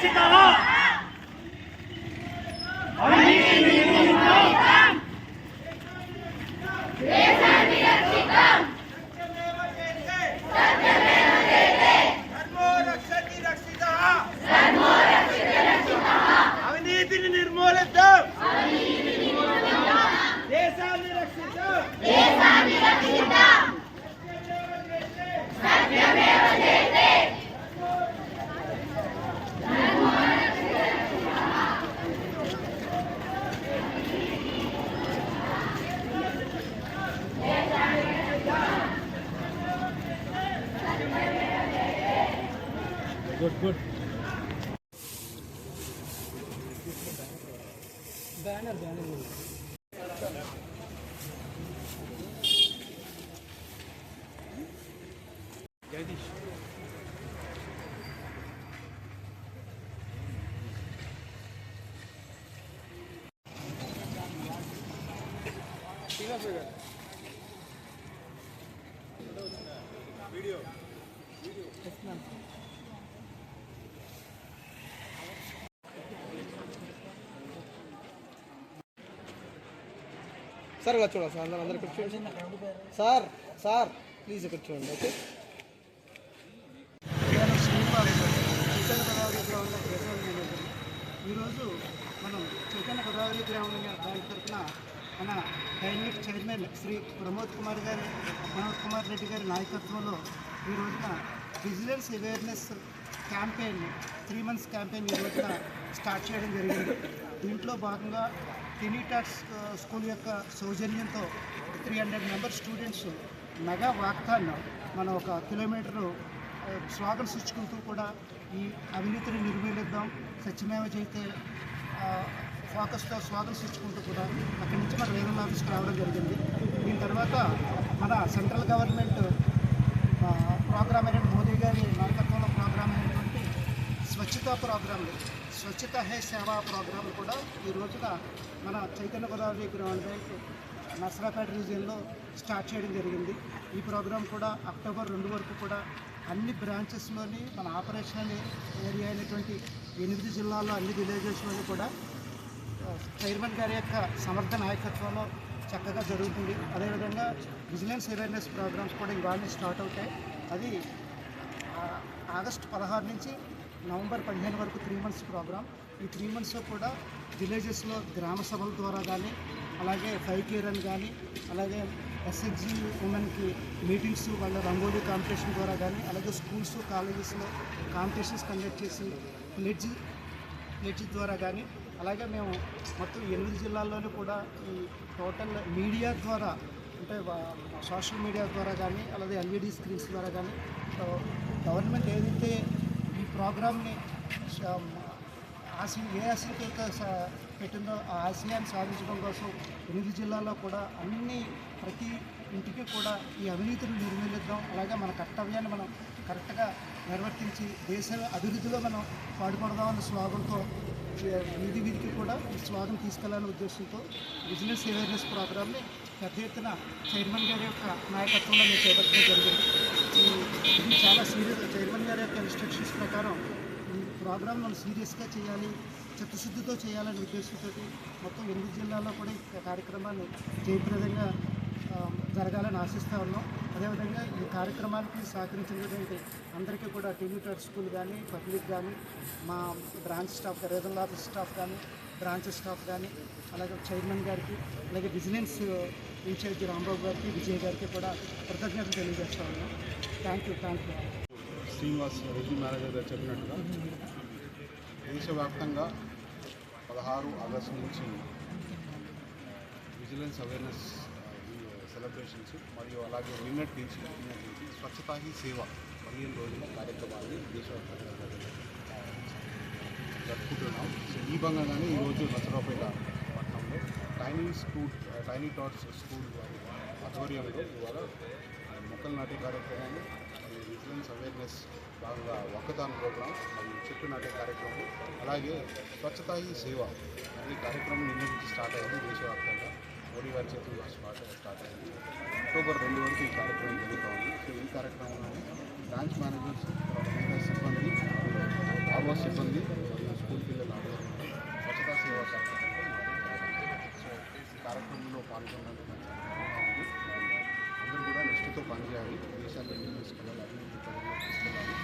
进大了。গুড banner banner Jagadish ঠিক আছে। Sir ఇలా చూడండి సార్ అందరూ అందరు ఇక్కడ చూడండి. సార్ సార్ ప్లీజ్ ఇక్కడ చూడండి ఓకే ఈరోజు మనం చైతన్య గోదావరి గ్రామీణ దాని తరఫున మన డైనమిక్ చైర్మన్ శ్రీ ప్రమోద్ కుమార్ గారి ప్రమోద్ కుమార్ రెడ్డి గారి నాయకత్వంలో ఈ రోజున vigilance awareness campaign three months campaign ఈ రోజున స్టార్ట్ చేయడం జరిగింది. దీంట్లో భాగంగా కెనీటాక్స్ స్కూల్ యొక్క సౌజన్యంతో three hundred member students mega walkathon మనం ఒక కిలోమీటరు స్వాగతం కూడా ఈ అవినీతిని నిర్మూలిద్దాం. సత్యమేవ జైతే ఫోకస్తో స్వాగతం కూడా అక్కడి నుంచి మన రీజనల్ ఆఫీస్కి రావడం జరిగింది. దీని తర్వాత మన సెంట్రల్ గవర్నమెంట్ ప్రోగ్రామ్ అయినటువంటి మోదీ గారి నాయకత్వంలో ప్రోగ్రామ్ అయినటువంటి స్వచ్ఛతా ప్రోగ్రాంలు స్వచ్ఛత హే సేవా ప్రోగ్రాం కూడా ఈ రోజున మన చైతన్య గోదావరి గ్రౌండ్ బ్యాంక్ నర్సరాపేట రీజియన్లో స్టార్ట్ చేయడం జరిగింది. ఈ ప్రోగ్రాం కూడా అక్టోబర్ రెండు వరకు కూడా అన్ని బ్రాంచెస్లోని మన ఆపరేషన్ ఏరియా అయినటువంటి ఎనిమిది జిల్లాల్లో అన్ని విలేజెస్లోని కూడా చైర్మన్ గారి యొక్క సమర్థ నాయకత్వంలో చక్కగా జరుగుతుంది. అదేవిధంగా విజిలెన్స్ అవేర్నెస్ ప్రోగ్రామ్స్ కూడా ఇవాళ స్టార్ట్ అవుతాయి. అది ఆగస్టు పదహారు నుంచి నవంబర్ పదిహేను వరకు త్రీ మంత్స్ ప్రోగ్రామ్ ఈ త్రీ మంత్స్లో కూడా విలేజెస్లో గ్రామ సభల ద్వారా కానీ అలాగే ఫైవ్ కేర్ అని కానీ అలాగే ఎస్హెచ్జి ఉమెన్కి మీటింగ్స్ వాళ్ళ రంగోలీ కాంపిటీషన్ ద్వారా కానీ అలాగే స్కూల్స్ కాలేజెస్లో కాంపిటీషన్స్ కండక్ట్ చేసి ప్లెడ్జ్ ప్లెడ్జ్ ద్వారా కానీ అలాగే మేము మొత్తం ఎనిమిది జిల్లాల్లోనే కూడా ఈ టోటల్ మీడియా ద్వారా అంటే సోషల్ మీడియా ద్వారా కానీ అలాగే ఎల్ఈడి స్క్రీన్స్ ద్వారా కానీ గవర్నమెంట్ ఏదైతే ప్రోగ్రామ్ని స- ఏ ఆశయంతో పెట్టిందో ఆ ఆశయాన్ని సాధించడం కోసం ఎనిమిది జిల్లాల్లో కూడా అన్ని ప్రతి ఇంటికి కూడా ఈ అవినీతిని నిర్మూలిద్దాం. అలాగే మన కర్తవ్యాన్ని మనం కరెక్ట్గా నిర్వర్తించి దేశ అభివృద్ధిలో మనం పాటుపడదామన్న స్లోగన్తో వీధి వీధికి కూడా ఈ స్లోగన్ తీసుకెళ్ళాలనే ఉద్దేశంతో బిజినెస్ అవేర్నెస్ ప్రోగ్రామ్ని పెద్ద ఎత్తున చైర్మన్ గారి యొక్క నాయకత్వంలో మేము చేపట్టడం జరిగింది. సీరియస్ చైర్మన్ గారి యొక్క ఇన్స్ట్రక్షన్స్ ప్రకారం ఈ ప్రోగ్రామ్ మనం సీరియస్గా చేయాలి చిత్తశుద్ధితో చేయాలనే ఉద్దేశంతో మొత్తం ఎనిమిది జిల్లాల్లో కూడా ఈ కార్యక్రమాన్ని జయప్రదంగా జరగాలని ఆశిస్తూ ఉన్నాం. అదేవిధంగా ఈ కార్యక్రమానికి సహకరించినటువంటి అందరికీ కూడా టీవీ ట్రేడ్ స్కూల్ కానీ పబ్లిక్ కానీ మా branch staff regional office staff కానీ బ్రాంచ్ స్టాఫ్ కానీ అలాగే చైర్మన్ గారికి అలాగే బిజినెస్ ఇన్ఛార్జి రాంబాబు గారికి విజయ్ గారికి కూడా కృతజ్ఞతలు తెలియజేస్తా ఉన్నాం. Thank you thank you Srinivas Reddy manager గారు చెప్పినట్టుగా దేశవ్యాప్తంగా పదహారు ఆగస్టు నుంచి విజిలెన్స్ అవేర్నెస్ సెలబ్రేషన్స్ మరియు అలాగే నిన్నటి నుంచి నిన్నటి నుంచి స్వచ్ఛతా హీ సేవ పదిహేను రోజుల కార్యక్రమాన్ని దేశవ్యాప్తంగా జరుపుకుంటున్నాం. సో ఈ భాగంగానే ఈరోజు నసరాపేట పట్టణంలో tiny school tiny tots school ఆధ్వర్యంలో ఇవాళ మొక్కలు నాటే కార్యక్రమము విజిలెన్స్ అవేర్నెస్ భాగంగా ఒక్కదాని ప్రోగ్రాం మరియు చెట్టు నాటే కార్యక్రమం అలాగే స్వచ్ఛతాయి సేవ అనే కార్యక్రమం నిన్న నుంచి స్టార్ట్ అయింది. దేశవ్యాప్తంగా మోడీ గారి చేతుల్లో స్టార్ట్ స్టార్ట్ అయింది. అక్టోబర్ రెండు వరకు ఈ కార్యక్రమం జరుగుతుంది సో ఈ కార్యక్రమంలో బ్రాంచ్ మేనేజర్స్ సిబ్బంది ఆవో సిబ్బంది మరియు స్కూల్ పిల్లలు ఆధ్వర్యంలో స్వచ్ఛతా సేవా కార్యక్రమం కార్యక్రమంలో పాల్గొన్నందుకు పనిచేయాలి. దేశాన్ని ముందు తీసుకెళ్ళాలి అభివృద్ధి పదంలో తీసుకెళ్ళాలి